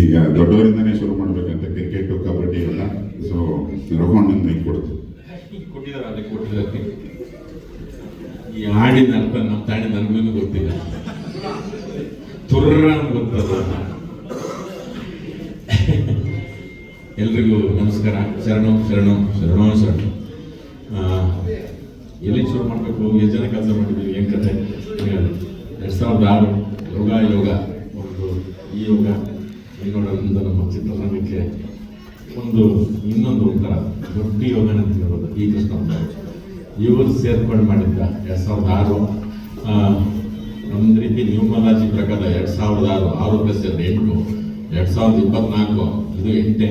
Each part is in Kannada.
ಈಗ ದೊಡ್ಡವರಿಂದನೇ ಶುರು ಮಾಡಬೇಕಂತ ಕ್ರಿಕೆಟ್ ಕಬಡ್ಡಿ ಎಲ್ಲ. ಸೊ ರಘುವಣ್ಣನ ಮೈ ಕೊಡ್ತು ಈ ಹಾಡಿನ ಅರ್ಥ ನಮ್ಮ ತಾಣಿ ನನಗೂ ಗೊತ್ತಿಲ್ಲ. ತುರ್ರ ಗೊತ್ತದ ಎಲ್ರಿಗೂ ನಮಸ್ಕಾರ. ಶರಣು ಶರಣು, ಶರಣೋ, ಶರಣು. ಎಲ್ಲಿ ಶುರು ಮಾಡಬೇಕು? ಎಷ್ಟು ಜನ ಕೆಲಸ ಮಾಡಿದ್ದೀವಿ ಏನು ಕತೆ? ಎರಡು ಸಾವಿರದ ಆರು, ಯೋಗ ಯೋಗ. ಇನ್ನೊಂದು ನಮ್ಮ ಚಿತ್ರರಂಗಕ್ಕೆ ಒಂದು ಇನ್ನೊಂದು ಒಂಥರ ದೊಡ್ಡ ಯೋಗನ ಅಂತ ಹೇಳ್ಬೋದು, ಈ ಕೃಷ್ಣ ಇವರು ಸೇರ್ಪಡೆ ಮಾಡಿದ್ದ ಎರಡು ಸಾವಿರದ ಆರು ಒಂದು ರೀತಿ ನ್ಯೂಮಾಲಜಿ ಪ್ರಕಾರ ಎರಡು ಸಾವಿರದ ಆರು ಆರು ಪ್ಲಸ್ ಎರಡು ಎಂಟು, ಎರಡು ಸಾವಿರದ ಇಪ್ಪತ್ನಾಲ್ಕು, ಇದು ಎಂಟೆ.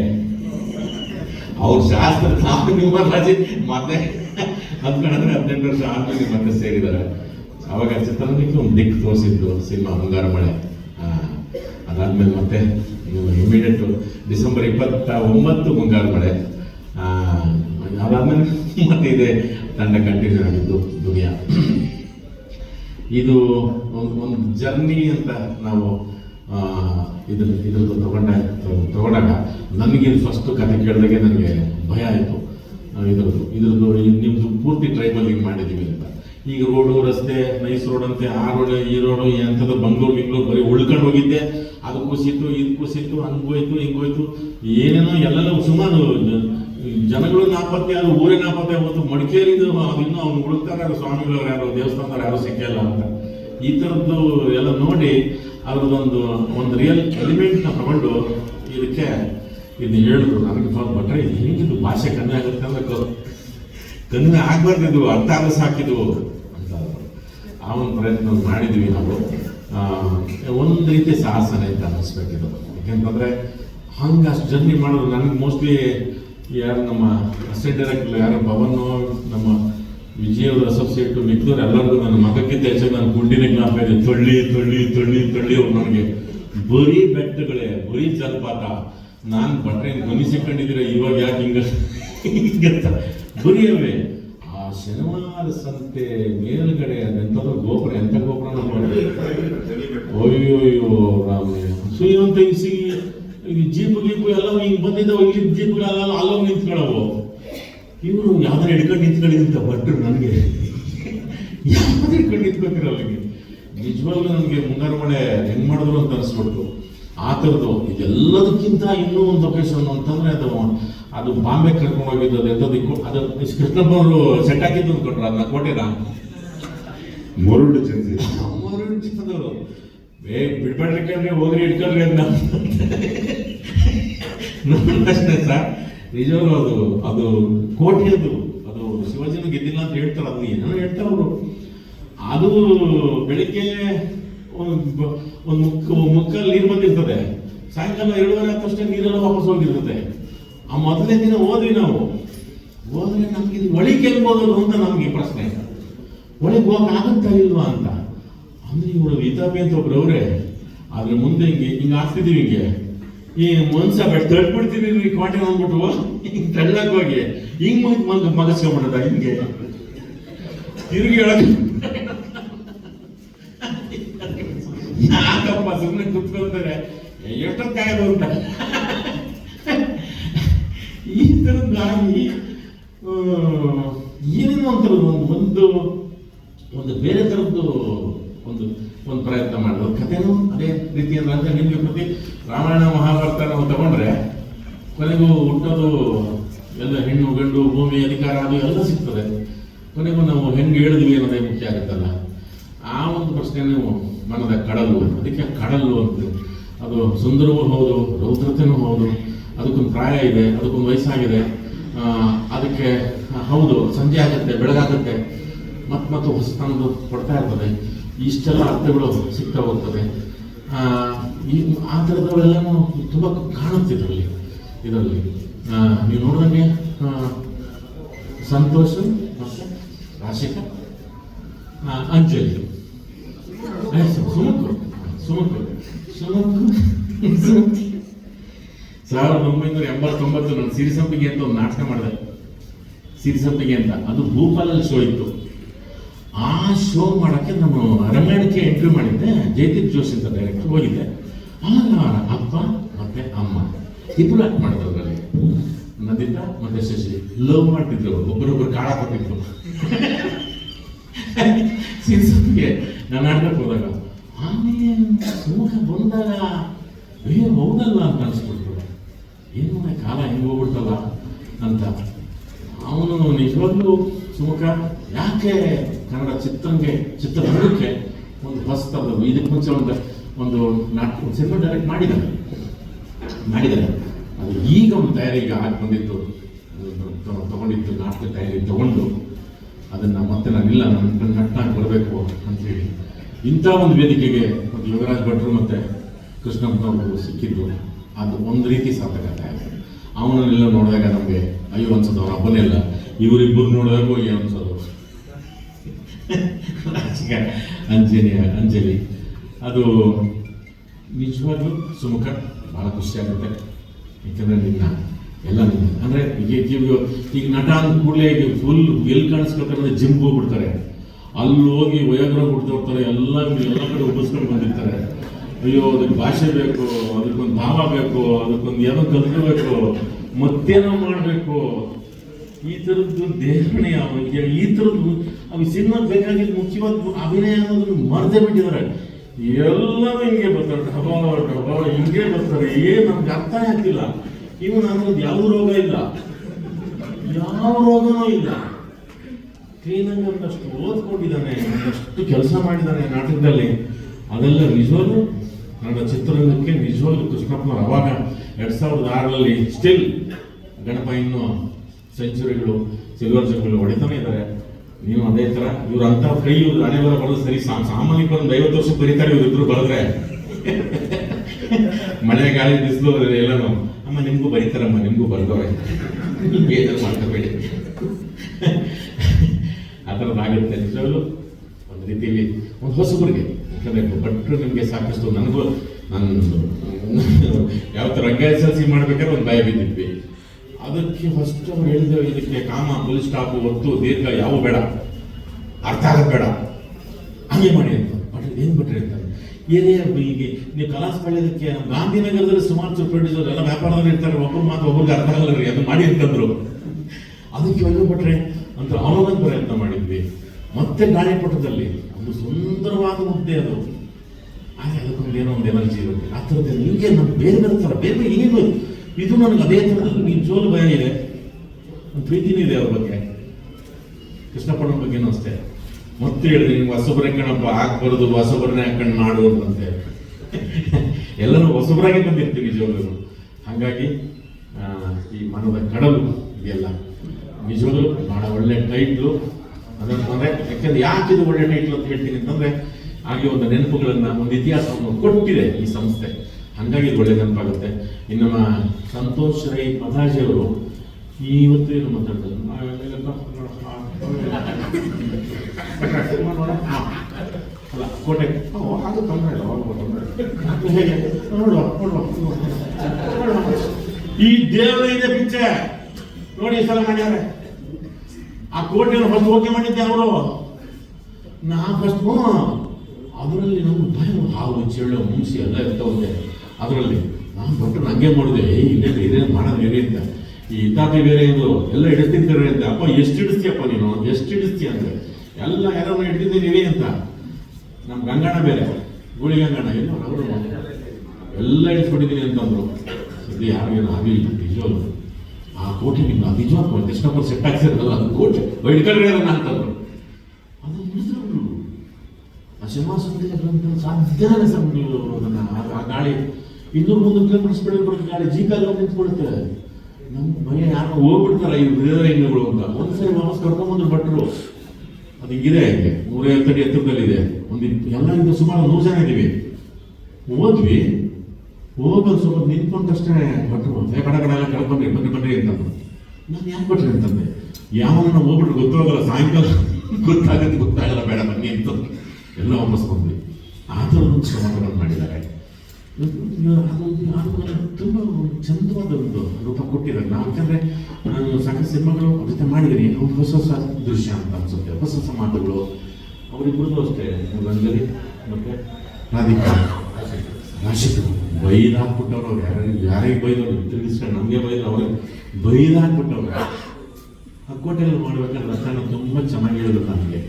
ಅವ್ರ ಶಾಸ್ತ್ರ ನಾವು ಮತ್ತೆ ಹತ್ಕೊಂಡ್ರೆ ಹದಿನೆಂಟು ವರ್ಷ ಆದ್ಮೇಲೆ ಮತ್ತೆ ಸೇರಿದ್ದಾರೆ. ಅವಾಗ ಚಿತ್ರರಂಗಕ್ಕೆ ಒಂದು ದಿಕ್ಕು ತೋರಿಸಿದ್ದು ಸಿನಿಮಾ ಬಂಗಾರ ಮಳೆ ಅದಾದ್ಮೇಲೆ ಮತ್ತೆ ಇಮಿಡಿಯೇಟ್ ಡಿಸೆಂಬರ್ ಇಪ್ಪತ್ತ ಒಂಬತ್ತು ಮುಂಗಾರು ಮಳೆ ಅದಾದ್ಮೇಲೆ ಮತ್ತೆ ಇದೆ ತಂಡ ಕಂಟಿನ್ಯೂ ಆಗಿದ್ದು ದುನಿಯಾ. ಇದು ಒಂದು ಒಂದು ಜರ್ನಿ ಅಂತ ನಾವು ಇದ್ರ ಇದ್ರದ್ದು ತಗೊಂಡ, ತಗೊಂಡಾಗ ನನಗೆ ಫಸ್ಟ್ ಕತೆ ಕೇಳಿದಾಗೆ ನನಗೆ ಭಯ ಆಯಿತು. ಇದ್ರದ್ದು ಇದ್ರದ್ದು ನಿಮ್ದು ಪೂರ್ತಿ ಟ್ರೈಬಲ್ ಹಿಂಗೆ ಮಾಡಿದ್ದೀವಿ ಅಂತ. ಈಗ ರೋಡು ರಸ್ತೆ ನೈಸ್ ರೋಡ್ ಅಂತೆ, ಆ ರೋಡ್, ಈ ರೋಡು ಎಂಥದ್ದು ಬಂಗ್ಳೂರು ಬೆಂಗ್ಳೂರು ಬರೀ ಉಳ್ಕೊಂಡು ಹೋಗಿದ್ದೆ. ಅದು ಕುಸಿತು ಇದು ಕುಸಿತು ಹಂಗೋಯ್ತು ಹಿಂಗೋಯ್ತು ಏನೇನೋ ಎಲ್ಲೆಲ್ಲ ಸುಮಾರು ಜನಗಳು ನಾಪತ್ತೆ, ಅದು ಊರೇ ನಾಪತ್ತೆ ಆಗೋದು ಮಡಿಕೇರಿದು ಅದು ಇನ್ನೂ ಅವ್ನು ಹುಡುಕ್ತಾರೆ ಸ್ವಾಮಿಗಳವ್ರು ಯಾರು, ದೇವಸ್ಥಾನದವ್ರು ಯಾರು ಸಿಕ್ಕಿಲ್ಲ ಅಂತ. ಈ ಥರದ್ದು ಎಲ್ಲ ನೋಡಿ ಅದ್ರದ್ದೊಂದು ಒಂದು ರಿಯಲ್ ಎಲಿಮೆಂಟ್ನ ತಗೊಂಡು ಇದಕ್ಕೆ ಇದು ಹೇಳಿದ್ರು. ನನಗೆ ಭಟ್ರೆ, ಇದು ಹೆಂಗಿದ್ದು ಭಾಷೆ ಕಮ್ಮಿ ಆಗುತ್ತೆ ಅಂದ್ರೆ ಕ- ಕಡಿಮೆ ಆಗ್ಬಾರ್ದು ಇದು ಅರ್ಥ ಆಗ ಸಾಕಿದು ಅಂತ ಆ ಒಂದು ಪ್ರಯತ್ನ ಮಾಡಿದ್ವಿ ನಾವು. ಒಂದು ರೀತಿ ಸಾಹಸನೆ ಅಂತ ಅನ್ನಿಸ್ಬೇಕಿದು ಯಾಕೆಂತಂದ್ರೆ, ಹಂಗೆ ಅಷ್ಟು ಜರ್ನಿ ಮಾಡೋದು ನನಗೆ ಮೋಸ್ಟ್ಲಿ ಯಾರು ನಮ್ಮ ಅಸಿಸ್ಟೆಂಟ್ ಡೈರೆಕ್ಟರ್ ಯಾರು ಪವನ್, ನಮ್ಮ ವಿಜಯವ್ರ ಅಸೋಸಿಯೇಟ್ ಮಿಕ್ದವ್ರು ಎಲ್ಲರಿಗೂ ನನ್ನ ಮಗಕ್ಕಿಂತ ಹೆಚ್ಚಾಗಿ ನಾನು ಗುಂಡಿನ ಜ್ಞಾಪ ಇದೆ. ತೊಳ್ಳಿ ತೊಳ್ಳಿ ತೊಳ್ಳಿ ತೊಳ್ಳಿ ಅವ್ರು ನನಗೆ ಬರೀ ಬೆಟ್ಟಗಳೇ, ಬರೀ ಜಲಪಾತ. ನಾನು ಬಟ್ಟೆ ಧ್ವನಿ ಸಿಕ್ಕೊಂಡಿದ್ದೀರ ಇವಾಗ ಯಾಕೆ ಹಿಂಗ ಬರೀ ಅವೇ. ಶನಿವಾರ ಸಂತೆ, ಮೇಲ್ಗಡೆ ಅದೆಂಥದ್ದು ಗೋಪುರ ಎಂತ ಗೋಪುರ ಅಯ್ಯೋಯ್ಯೋ ಅಯ್ಯೋ ಅಯ್ಯೋ ರಾಮೇ ಸುಯ್ಯಂತ ಇಸಿ ಈ ಜೀಪು, ಗೀಪು ಎಲ್ಲ ಹಿಂಗ್ ಬಂದಿದ್ದಾವೆ ಇಲ್ಲಿ ಜೀಪ್ಗಳೆಲ್ಲ ಅಲ್ಲೋಗಿ ನಿಂತ್ಕೊಳ್ಳವು. ಇವರು ಯಾವ್ದಾರು ಹಿಡ್ಕೊಂಡು ನಿಂತ್ಕೊಂಡಿದ್ದಂತ ಭಟ್ರು ನನಗೆ. ಯಾವ್ದು ಹಿಡ್ಕೊಂಡು ನಿಂತ್ಕೊತೀರ ಅವ್ರಿಗೆ? ನಿಜವಾಗ್ಲೂ ನನಗೆ ಮುಂಗಾರು ಮಳೆ ಹೆಂಗ್ ಮಾಡಿದ್ರು ಅಂತ ಅನ್ಸ್ಬಿಟ್ಟು ಆ ಥರದ್ದು, ಇದೆಲ್ಲದಕ್ಕಿಂತ ಇನ್ನೂ ಒಂದು ಲೊಕೇಶನ್ ಅಂತಂದ್ರೆ ಅದು ಅದು ಬಾಂಬೆ ಕರ್ಕೊಂಡು ಹೋಗಿದ್ದು ಅದು ಎಂಥದ್ದು ಅದು ಕೃಷ್ಣಪ್ಪ ಅವರು ಸೆಟ್ ಹಾಕಿದ್ದು ಕೊಟ್ರು ಅದನ್ನ ಕೋಟೆನ ಮರುಳು ಚಂದಿ ನಮ್ಮವರು ಚಂದವರು ಏ ಬಿಡ್ಬೇಡ್ರಿ ಕಣ್ರಿ ಹೋಗ್ರಿ ಇಟ್ಕೊಳ್ರಿ ಅಂತ ಅಷ್ಟೇ ಸರ್ ನಿಜವಾಗ್ಲೂ ಅದು ಅದು ಕೋಟೆಯದು ಅದು ಶಿವಾಜಿನ ಗೆದ್ದಿಲ್ಲ ಅಂತ ಹೇಳ್ತಾರೆ ಅದನ್ನ ಏನೋ ಹೇಳ್ತಾರೆ ಅವರು. ಅದು ಬೆಳಿಗ್ಗೆ ಒಂದು ಒಂದು ಮುಕ್ಕ ಮುಕ್ಕಲ್ಲಿ ನೀರು ಬಂದಿರ್ತದೆ. ಸಾಯಂಕಾಲ ಎರಡೂವರೆ ಹತ್ತಷ್ಟೇ ನೀರೆಲ್ಲ ವಾಪಸ್ ಹೋಗಿರ್ತದೆ. ಆ ಮೊದಲನೇ ದಿನ ಹೋದ್ವಿ ನಾವು. ಹೋದ್ರೆ ನಮ್ಗೆ ಇದು ಒಳಿಗೆ ಕೆಲ್ಬೋದು ಅಂತ ನಮಗೆ ಪ್ರಶ್ನೆ. ಒಳಗೆ ಹೋಗಕ್ ಆಗತ್ತಾ ಇಲ್ವಾ ಅಂತ. ಅಂದ್ರೆ ಇವರು ವಿತಾಪಿ ಅಂತ ಒಬ್ರು ಅವರೇ ಆದ್ರೆ ಮುಂದೆ ಹಿಂಗೆ ಹಿಂಗೆ ಆಗ್ತಿದೀವಿ ಹಿಂಗೆ. ಈ ಮನ್ಸ ಬೆಟ್ ನೀವು ಈ ಕೋಟೆ ಅಂದ್ಬಿಟ್ಟು ಹಿಂಗ್ ತೆಳ್ಳಗೆ ಹೋಗಿ. ಹಿಂಗ್ ಮಗ್ ಮಗ ಮಗಸ್ಕೊಂಡ್ಬಿಡದ ಹಿಂಗೆ. ತಿರುಗಿ ಹೇಳಕ್ ಯಾಕಪ್ಪ ಸುಮ್ಮನೆ ಕುತ್ಕೊಳ್ತಾರೆ ಎಷ್ಟೊತ್ತಾಗದು ಅಂತ. ಈ ಥರದ್ದಾಗಿ ಆ, ಏನೇನೋ ಒಂಥರ ಒಂದು ಒಂದು ಬೇರೆ ಥರದ್ದು ಒಂದು ಒಂದು ಪ್ರಯತ್ನ ಮಾಡೋದು ಕಥೆನೂ ಅದೇ ರೀತಿ ಅಂದ್ರೆ ನಿಮಗೆ ಪ್ರತಿ ರಾಮಾಯಣ ಮಹಾಭಾರತ ನಾವು ತಗೊಂಡ್ರೆ ಕೊನೆಗೂ ಹುಟ್ಟೋದು ಎಲ್ಲ ಹೆಣ್ಣು ಗಂಡು ಭೂಮಿ ಅಧಿಕಾರ ಅದು ಎಲ್ಲ ಸಿಗ್ತದೆ. ಕೊನೆಗೂ ನಾವು ಹೆಂಗೆ ಹೇಳಿದ್ವಿ ಅನ್ನೋದೇ ಮುಖ್ಯ ಆಗುತ್ತಲ್ಲ. ಆ ಒಂದು ಪ್ರಶ್ನೆನೂ ಮನದ ಕಡಲು ಅದಕ್ಕೆ ಕಡಲು ಅಂತ. ಅದು ಸುಂದರವೂ ಹೌದು ರೌದ್ರತೆನೂ ಹೌದು. ಅದಕ್ಕೊಂದು ಪ್ರಾಯ ಇದೆ, ಅದಕ್ಕೊಂದು ವಯಸ್ಸಾಗಿದೆ. ಅದಕ್ಕೆ ಹೌದು, ಸಂಜೆ ಆಗುತ್ತೆ, ಬೆಳಗಾಗುತ್ತೆ. ಮತ್ತೆ ಮತ್ತು ಹೊಸತನದು ಕೊಡ್ತಾ ಇರ್ತದೆ. ಇಷ್ಟೆಲ್ಲ ಅರ್ಥಗಳು ಸಿಗ್ತಾ ಹೋಗ್ತದೆ. ಈ, ಆ ಥರದವೆಲ್ಲನೂ ತುಂಬ ಕಾಣುತ್ತೆ ಇದರಲ್ಲಿ ಇದರಲ್ಲಿ. ನೀವು ನೋಡಿದಂಗೆ ಸಂತೋಷ, ಮತ್ತು ರಾಶಿಕ ಅಂಜಲಿ. ಸುಮಕ್ ಸುಮಕ್ ಸುಮಕ್ ಸಾವಿರದ ಒಂಬೈನೂರ ಎಂಬತ್ತೊಂಬತ್ತು ನಾನು ಸಿರಿಸಂಪಿಗೆ ಅಂತ ಒಂದು ನಾಟಕ ಮಾಡಿದೆ. ಸಿರಿಸಂಪಿಗೆ ಅಂತ. ಅದು ಭೂಪಾಲಲ್ಲಿ ಶೋ ಇತ್ತು. ಆ ಶೋ ಮಾಡಕ್ಕೆ ನಾನು ಅರಮನೆಗೆ ಎಂಟ್ರಿ ಮಾಡಿದ್ದೆ. ಜಯದೀಪ್ ಜೋಶಿ ಅಂತ ಡೈರೆಕ್ಟರ್ ಹೋಗಿದ್ದೆ. ಆಗ ಅಪ್ಪ ಮತ್ತೆ ಇಬ್ರು ಆಕ್ಟ್ ಮಾಡಿದ್ರು ಅದರಲ್ಲಿ. ನದಿತ ಮತ್ತೆ ಶಶಿ. ಲವ್ ಮಾಡ್ತಿದ್ರು ಒಬ್ಬರೊಬ್ಬರು ಕಾಳ ಕೊಟ್ಟಿದ್ರು. ಸಿರಿಸಂಪಿಗೆ ನಾನು ಆಡ್ಬೇಕು ಹೋದಾಗ, ಆಮೇಲೆ ಬಂದಾಗ, ಏ, ಹೌದಲ್ಲ ಅಂತ ಅನ್ಸ್ಬಿಟ್ರು ಏನು ಕಾಲ ಹೆಂಗೆ ಹೋಗ್ಬಿಡ್ತಲ್ಲ ಅಂತ. ಅವನು ನಿಜವಾಗ್ಲೂ ಸುಮುಖ, ಯಾಕೆ ಕನ್ನಡ ಚಿತ್ರಂಗೆ, ಚಿತ್ರರಂಗಕ್ಕೆ ಒಂದು ಹೊಸತದ್ದು ಇದಕ್ಕೆ ಮುಂಚೆ ಒಂದು ಒಂದು ನಾಟಕ ಸಿನಿಮಾ ಡೈರೆಕ್ಟ್ ಮಾಡಿದ್ದಾರೆ. ಮಾಡಿದ್ದಾರೆ. ಅದು ಈಗ ಒಂದು ತಯಾರಿಗೆ ಆಗಿ ಬಂದಿತ್ತು ತಗೊಂಡಿತ್ತು ನಾಟಕ ತಯಾರಿ ತಗೊಂಡು, ಅದನ್ನ ಮತ್ತೆ ನಾನಿಲ್ಲ ನನ್ನ ನಟ್ನಾಗಿ ಬರಬೇಕು ಅಂತೇಳಿ. ಇಂಥ ಒಂದು ವೇದಿಕೆಗೆ ಒಂದು ಯೋಗರಾಜ್ ಭಟ್ರು ಮತ್ತೆ ಕೃಷ್ಣಪ್ಪನವರು ಸಿಕ್ಕಿದ್ದು. ಅದು ಒಂದು ರೀತಿ ಸಾರ್ಥಕತೆ ಆಗಿದೆ. ಅವನನ್ನೆಲ್ಲ ನೋಡಿದಾಗ ನಮಗೆ, ಅಯ್ಯೋ ಅನ್ಸೋದು ಅವ್ರ ಹಬ್ಬನೇ ಇಲ್ಲ. ಇವರಿಬ್ಬರು ನೋಡಿದಾಗ ಏನು ಅನ್ಸೋದು ಅಂಜಲಿ ಅಂಜಲಿ. ಅದು ನಿಜವಾಗ್ಲೂ ಸುಮುಖ ಭಾಳ ಖುಷಿ ಆಗುತ್ತೆ. ಯಾಕಂದ್ರೆ ನಿನ್ನ, ಎಲ್ಲ ನಿನ್ನ. ಅಂದರೆ, ಈಗ ಈಗ ನಟ ಅಂದ ಕೂಡಲೇ ಈಗ ಫುಲ್ ಎಲ್ಲಿ ಕಾಣಿಸ್ಕೊತಾರೆ ಅಂದರೆ ಜಿಮ್ಗೆ ಹೋಗ್ಬಿಡ್ತಾರೆ. ಅಲ್ಲಿ ಹೋಗಿ ವಯೋಗ್ರಹ ಕೊಡ್ತಾ ಹೋಗ್ತಾರೆ ಎಲ್ಲ ಎಲ್ಲ ಕಡೆ ಉಬ್ಬಿಸ್ಕೊಂಡು ಬಂದಿರ್ತಾರೆ. ಅಯ್ಯೋ, ಅದಕ್ಕೆ ಭಾಷೆ ಬೇಕು, ಅದಕ್ಕೊಂದು ಭಾವ ಬೇಕು, ಅದಕ್ಕೊಂದು ಏನೋ ಕಲ್ತ್ಕೋಬೇಕು ಮತ್ತೇನೋ ಮಾಡಬೇಕು. ಈ ಥರದ್ದು ದೇಹಣೆ ಅವನಿಗೆ ಈ ಥರದ್ದು ಅವ್ನಿಗೆ ಸಿನಿಮಾ ಬೇಕಾಗಿದ್ದು ಮುಖ್ಯವಾದ ಅಭಿನಯ ಅನ್ನೋದನ್ನು ಮರೆತೇ ಬಿಟ್ಟಿದ್ದಾರೆ. ಎಲ್ಲರೂ ಹಿಂಗೆ ಬರ್ತಾರೆ ಡಬಾಳ ಡಬಾಳ ಹಿಂಗೆ ಬರ್ತಾರೆ, ಏನು ನಮ್ಗೆ ಅರ್ಥ ಆಗ್ತಿಲ್ಲ. ಇವನು ಅನ್ನೋದು ಯಾವ ರೋಗ ಇಲ್ಲ? ಯಾವ ರೋಗನೂ ಇಲ್ಲ. ಕ್ಲೀನಾಗಿ ಒಂದಷ್ಟು ಓದ್ಕೊಂಡಿದ್ದಾನೆ ಒಂದಷ್ಟು ಕೆಲಸ ಮಾಡಿದ್ದಾನೆ ನಾಟಕದಲ್ಲಿ. ಅದೆಲ್ಲ ನಿಜವಾಗ್ಲೂ ಕನ್ನಡ ಚಿತ್ರರಂಗಕ್ಕೆ ನಿಜವಾಗ್ಲೂ ಕೃಷ್ಣಪ್ಪನವ್ರು ಅವಾಗ ಎರಡು ಸಾವಿರದ ಆರರಲ್ಲಿ ಸ್ಟಿಲ್ ಗಣಪ ಇನ್ನೂ ಸೆಂಚುರಿಗಳು ಸಿಲ್ವರ್ ಜಗ್ಗಳು ಹೊಡಿತಾನೆ ಇದ್ದಾರೆ ನೀವು ಅದೇ ಥರ ಇವ್ರು ಅಂತ ಕೈ ಇವ್ರು ಹಣೆ ಬರ ಬರೋದು ಸರಿ ಸಾಮಾನ್ಯಕ್ಕೆ ಒಂದು ಐವತ್ತು ವರ್ಷ ಬರೀತಾರೆ ಇವರಿದ್ರು ಬರೆದ್ರೆ ಮಳೆ, ಗಾಳಿ, ಬಿಸಿಲು ಎಲ್ಲನೂ. ಅಮ್ಮ, ನಿಮಗೂ ಬರೀತಾರಮ್ಮ, ನಿಮಗೂ ಬರ್ದವ್ರೆ ಬೇಜಾರು ಮಾಡ್ಕೋಬೇಡಿ. ಆ ಥರದ್ದಾಗುತ್ತೆ ನಿಜವಾಗ್ಲೂ ಒಂದು ರೀತಿಯಲ್ಲಿ ಒಂದು ಹೊಸಬರಿಗೆ. ಯಾಕಂದರೆ ಭಟ್ರು ನಿಮಗೆ ಸಾಕಷ್ಟು ನನಗೂ ನಾನು ಯಾವ ಥರ ರಂಗ ಎಸ್ ಎಲ್ ಸಿ ಮಾಡ್ಬೇಕಾದ್ರೆ ಒಂದು ಭಯ ಬಿದ್ದಿದ್ವಿ. ಅದಕ್ಕೆ ಫಸ್ಟ್ ಅವ್ರು ಇದಕ್ಕೆ ಕಾಮ, ಪೊಲೀಸ್ ಸ್ಟಾಪ್ ಒತ್ತು ದೀರ್ಘ, ಯಾವ ಬೇಡ. ಅರ್ಥ ಆಗೋದು ಬೇಡ. ಹಂಗೆ ಮಾಡಿ ಅಂತ. ಭಟ್ರು ಏನು ಭಟ್ರಿ ಅಂತ ಏನೇ ಈಗ ನೀವು ಕಲಾಸ್ ನಮ್ಮ ಗಾಂಧಿನಗರದಲ್ಲಿ ಸುಮಾರು ಪ್ರೊಡ್ಯೂಸರ್ ಎಲ್ಲ ವ್ಯಾಪಾರದಲ್ಲಿ ಇರ್ತಾರೆ, ಒಬ್ಬರು ಮಾತು ಒಬ್ಬರಿಗೆ ಅರ್ಥ ಆಗಲ್ಲ ರೀ ಅದು ಮಾಡಿ ಅಂತಂದ್ರು. ಅದಕ್ಕೆ ಒಳ್ಳೆ ಬಿಟ್ರೆ ಅಂತ ಅವಾಗ ಪ್ರಯತ್ನ ಮಾಡಿದ್ವಿ. ಮತ್ತೆ ಗಾಳಿಪಟದಲ್ಲಿ ಒಂದು ಸುಂದರವಾದ ಮುದ್ದೆ ಅದು. ಆದರೆ ಅದಕ್ಕೊಂದು ಏನೋ ಒಂದು ಎನರ್ಜಿ ಇರುತ್ತೆ. ಆ ಥರದ್ದು ನಿಮಗೆ ನಾನು ಬೇರೆ ಬೇರೆ ಥರ, ಬೇರೆ ಏನು ಇದು. ನನಗೆ ಅದೇ ಥರ. ನಿಜವಾಗ್ಲೂ ಭಯ ಇದೆ. ಒಂದು ಪ್ರೀತಿನೂ ಇದೆ ಅವ್ರ ಬಗ್ಗೆ. ಕೃಷ್ಣಪ್ಪನ ಬಗ್ಗೆನೂ ಅಷ್ಟೇ. ಮತ್ತೆ ಹೇಳಿದ್ರೆ ನೀವು ಹೊಸಬ್ರೆ ಕಣಪ್ಪ ಹಾಕ್ಬಾರ್ದು ಹೊಸಬ್ರನ್ನೇ ಹಾಕೊಂಡು ಮಾಡು ಅಂತಂತೆ. ಎಲ್ಲರೂ ಹೊಸಬ್ರಾಗೆ ಬಂದಿರ್ತೀವಿ ನಿಜವಾಗ್ಲೂ. ಹಾಗಾಗಿ ಈ ಮನದ ಕಡಲು ಇದೆಲ್ಲ. ನಿಜವಾಗ್ಲೂ ಬಹಳ ಒಳ್ಳೆ ಟೈಟ್ಲು. ಅದಂತಂದ್ರೆ ಯಾಕೆಂದ್ರೆ ಯಾಕೆ ಇದು ಒಳ್ಳೆ ಟೈಟ್ಲು ಅಂತ ಹೇಳ್ತೀನಿ ಅಂತಂದ್ರೆ, ಹಾಗೆ ಒಂದು ನೆನಪುಗಳನ್ನ, ಒಂದು ಇತಿಹಾಸವನ್ನು ಕೊಟ್ಟಿದೆ ಈ ಸಂಸ್ಥೆ. ಹಂಗಾಗಿ ಇದು ಒಳ್ಳೆ ನೆನಪಾಗುತ್ತೆ. ಇನ್ನು ನಮ್ಮ ಸಂತೋಷ್ ರೈ ಪದಾಜಿ ಅವರು ಇವತ್ತು ಏನು ಮಾತಾಡ್ತಾರೆ. ಅಲ್ಲ, ಕೋಟೆ. ತೊಂದರೆ ಇಲ್ಲ ಹೇಗೆ? ನೋಡುವ ನೋಡುವ ಈ ದೇವರ ಇದೆ ಪಿಚ್ಚೆ. ನೋಡಿ ಈ ಸಲ ಮಾಡ್ಯಾರೆ ಆ ಕೋಟೆಯನ್ನು ಫಸ್ಟ್ ಓಕೆ ಮಾಡಿದ್ದೆ ಅವರು. ನಾ ಫಸ್ಟ್ ಅದರಲ್ಲಿ ನಮ್ಗೆ ಭಯ ಹಾವು ಚೇಳು ಮುಂಚೆ ಎಲ್ಲ ಇರ್ತಾವಂತೆ ಅದರಲ್ಲಿ ನಾನು ಭಟ್ರು ಹಂಗೆ ಮಾಡಿದೆ. ಇಲ್ಲೇ ಇದೇನು ಮಾಡೋದು ಬೇರೆ ಅಂತ. ಈ ಇತ್ತಾಪಿ ಬೇರೆ ಇದು ಎಲ್ಲ ಹಿಡಿಸ್ತಿರ್ತಾರೆ ಅಂತ. ಅಪ್ಪ, ಎಷ್ಟು ಹಿಡಿಸ್ತೀಯಪ್ಪ ನೀನು? ಎಷ್ಟು ಹಿಡಿಸ್ತೀಯ ಅಂದ್ರೆ ಎಲ್ಲ ಯಾರನ್ನ ಹಿಡಿದಿದ್ದೀನಿ ಅಂತ. ನಮ್ಮ ಗಂಗಣ್ಣ ಬೇರೆ. ಗೂಳಿ ಗಂಗಣ್ಣ. ಏನು ಅವರು. ಎಲ್ಲ ಹಿಡಿಸ್ಬಿಟ್ಟಿದ್ದೀನಿ ಅಂತಂದ್ರು. ಇದು ಯಾರಿಗೇನು ಆಗಿಲ್ಲ ನಿಜವಾಗ್ಲು. ಕೋಟೆ ನಿಮ್ಮ ನಿಜವಾಗ್ಲು ಕೃಷ್ಣಪ್ಪರು ಸೆಟ್ ಆಗ್ತಿರಲ್ಲ ಅದು ಕೋಟೆ? ಅಂತ ಅಂತಂದ್ರು ಅದು ಮುಗಿದ್ರು ಆ ಸಿಂಹಾಸನದಲ್ಲಿ ಗ್ರಂಥ ಸಾಧ್ಯನೇ ಸರ್ ನೀವು ಅದನ್ನು. ಆ- ಗಾಳಿ ಇನ್ನೂರು ಮುನ್ನೂರು ಕಿಲೋಮೀಟರ್ ಸ್ಪೀಡ್ ಬರೋ ಗಾಳಿ ಜೀಪಲ್ಲಿ ನಿಂತ್ಕೊಡುತ್ತೆ ನಮ್ಮ ಮನೆ ಯಾರು ಹೋಗ್ಬಿಡ್ತಾರೆ ಈ ಹೃದಯಗಳು ಅಂತ. ಒಂದ್ಸರಿ ವಾಪಸ್ ಕರ್ಕೊಂಬಂದ್ರು ಭಟ್ರು. ಅದು ಹಿಂಗಿದೆ ಹಿಂಗೆ. ನೂರೈವತ್ತು ಅಡಿ ಎತ್ತರದಲ್ಲಿದೆ. ಒಂದು ಎಲ್ಲ ಇಂದ ಸುಮಾರು ನೂರು ಜನ ಇದ್ದೀವಿ ಹೋದ್ವಿ. ಹೋಗೋದು ಸ್ವಲ್ಪ ನಿಂತ್ಕೊಂಡಷ್ಟೇ ಭಟ್ರು. ಕಡೆ ಬಡ ಎಲ್ಲ ಕಳ್ಕೊಂಡ್ರಿ ಬನ್ನಿ ಬನ್ನಿ ಅಂತಂದ್ರು ನಾನು ಯಾಕೆ ಕೊಟ್ಟರೆ ಅಂತಂದೆ? ಯಾವನ್ನ ಹೋಗ್ಬಿಟ್ರೆ ಗೊತ್ತಾಗಲ್ಲ, ಸಾಯಂಕಾಲ ಗೊತ್ತಾಗತ್ತೆ, ಗೊತ್ತಾಗಲ್ಲ, ಬೇಡ, ಬನ್ನಿ ಅಂತ. ಎಲ್ಲ ವಾಪಸ್ ಬಂದ್ವಿ ಆ ಥರ ಒಂದು ಶ್ರಮಗಳನ್ನು ಮಾಡಿದ್ದಾರೆ ತುಂಬ ಚಂದವಾದ ಒಂದು ರೂಪ ಕೊಟ್ಟಿದ್ದಾರೆ. ನಾವು ಯಾಕಂದ್ರೆ, ನಾನು ಸಾಕಷ್ಟು ಸಿನಿಮಾಗಳು ಜೊತೆ ಮಾಡಿದ್ದೀನಿ. ಹೊಸ ಹೊಸ ದೃಶ್ಯ ಅಂತ ಅನ್ಸುತ್ತೆ. ಹೊಸ ಹೊಸ ಮಾತುಗಳು. ಅವರಿಬ್ಬರದು ಅಷ್ಟೇ. ರಂಗಲಿ ಮತ್ತೆ ರಾಧಿಕಾ. ರಾಶಿಕರು ಬೈದು ಹಾಕ್ಬಿಟ್ಟವ್ರು ಅವ್ರು. ಯಾರಿಗೆ ಯಾರಿಗೆ ಬೈದವ್ರು ತಿರುಗಿಸ್ಕೊಂಡು ನಮಗೆ ಬೈದ್ರು ಅವ್ರಿಗೆ ಬೈದು ಹಾಕ್ಬಿಟ್ಟವ್ರು. ಆ ಕೋಟೆಯಲ್ಲಿ ಮಾಡ್ಬೇಕಾದ್ರೆ ರಚನೆ ತುಂಬ ಚೆನ್ನಾಗಿ ಹೇಳಿದ್ರು ನನಗೆ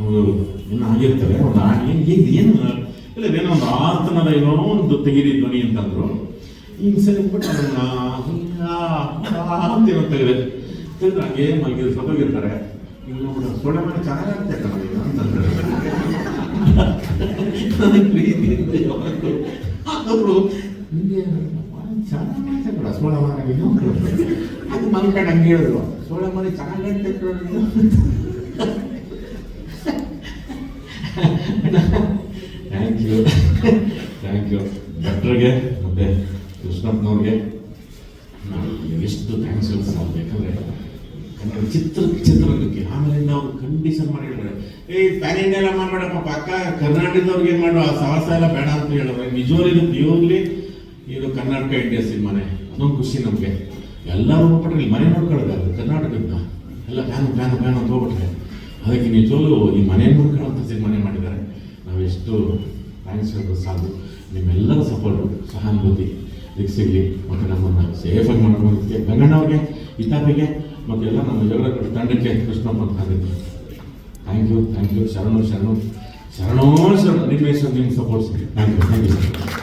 ಅವರು ಇನ್ನು ಆಗಿರ್ತಾರೆ ಒಂದು ಆಣಿ ಏನು ಏನು? ಇಲ್ಲ ಏನೋ ಒಂದು ಆರ್ತನದ ಏನೋ ಒಂದು ತೆಗಿರಿ ಧ್ವನಿ ಅಂತಂದ್ರು. ಹಿಂಗೆ ಸರಿ ಬಿಟ್ಟು ತೆಗೆದೆ ತೆಗೆದ್ರೆ ಹಂಗೆ ಮಲಗಿದ್ರು, ಸತ್ತೋಗಿರ್ತಾರೆ. ಹಿಂಗೆ ನೋಡ್ಬಿಟ್ಟು ಸೊಳ್ಳೆ ಮಾಡಿ ಚೆನ್ನಾಗಿ ಆಗ್ತೈತೆ ಅಂತ ಅಂತಂದ್ರೆ ನನಗೆ ಪ್ರೀತಿ ಇದೆ ಯಾವತ್ತೂ. ಅವರು ನಿಮಗೆ ಚೆನ್ನಾಗಿ ಮನೆ ಅದು ಮಲ್ಕಂಡು ಹಂಗೆ ಹೇಳಿದ್ರು ಸೋಳ ಮನೆ ಚೆನ್ನಾಗಿ ಕಣ ಥ್ಯಾಂಕ್ ಯು ಥ್ಯಾಂಕ್ ಯು ಡಾಕ್ಟ್ರಿಗೆ ಮತ್ತು ಕೃಷ್ಣಪ್ಪನವ್ರಿಗೆ. ನಾನು ಎಷ್ಟು ಥ್ಯಾಂಕ್ಸ್ ಅವ್ರು ಯಾಕಂದರೆ ಕನ್ನಡ ಚಿತ್ರ ಚಿತ್ರಕ್ಕೆ ಆಮೇಲೆ ನಾವು ಕಂಡೀಷನ್ ಮಾಡಿ ಏ ಪ್ಯಾನ್ ಇಂಡಿಯಾ ಎಲ್ಲ ಮಾಡಬೇಡಪ್ಪ, ಪಕ್ಕ ಕರ್ನಾಟಕದವ್ರಿಗೆ ಏನು ಮಾಡೋ ಆ ಸಾಹಸ ಎಲ್ಲ ಬೇಡ ಅಂತ ಹೇಳಿದ್ರೆ ಮಿಜೋರಿ ಇದು ಪ್ಯೂರ್ಲಿ ಇದು ಕರ್ನಾಟಕ ಇಂಡಿಯಾ ಸಿನಿಮಾನೆ. ಅದೊಂದು ಖುಷಿ ನಮಗೆ. ಎಲ್ಲರೂ ಹೋಗ್ಬಿಟ್ರೆ ಮನೆ ನೋಡ್ಕೊಳ್ಳೋದು ಕರ್ನಾಟಕದ ಎಲ್ಲ ಫ್ಯಾನ್ ಫ್ಯಾನ್ ಫ್ಯಾನ್ ಅಂತ ಹೋಗ್ಬಿಟ್ರೆ. ಅದಕ್ಕೆ ನಿಜವಾಗ್ಲೂ ಈ ಮನೆ ನೋಡ್ಕೊಳ್ಳೋಂಥ ಸಿನಿಮಾನೇ ಮಾಡಿದ್ದಾರೆ. ನಾವು ಎಷ್ಟು ಥ್ಯಾಂಕ್ಸ್ ಹೇಳೋದು ಸಾಕು. ನಿಮ್ಮೆಲ್ಲರ ಸಪೋರ್ಟು ಸಹಾನುಭೂತಿ. ಸಿಗಲಿ ಮತ್ತು ನಮ್ಮನ್ನು ಸೇಫಾಗಿ ಮಾಡ್ಕೊಂಡಿರ್ತೀವಿ ಗಂಗಣ್ಣವ್ರಿಗೆ ಇತಾಪಿಗೆ ಮತ್ತು ಎಲ್ಲ ನಮ್ಮ ಜಗಳ ತಂಡಕ್ಕೆ ಕೃಷ್ಣಪ್ಪ ಅಂತ ಥ್ಯಾಂಕ್ ಯು ಥ್ಯಾಂಕ್ ಯು ಶರಣು ಶರಣು, ಶರಣೋ. ಶರಣ ನಿಮ್ಮ supports thank you thank you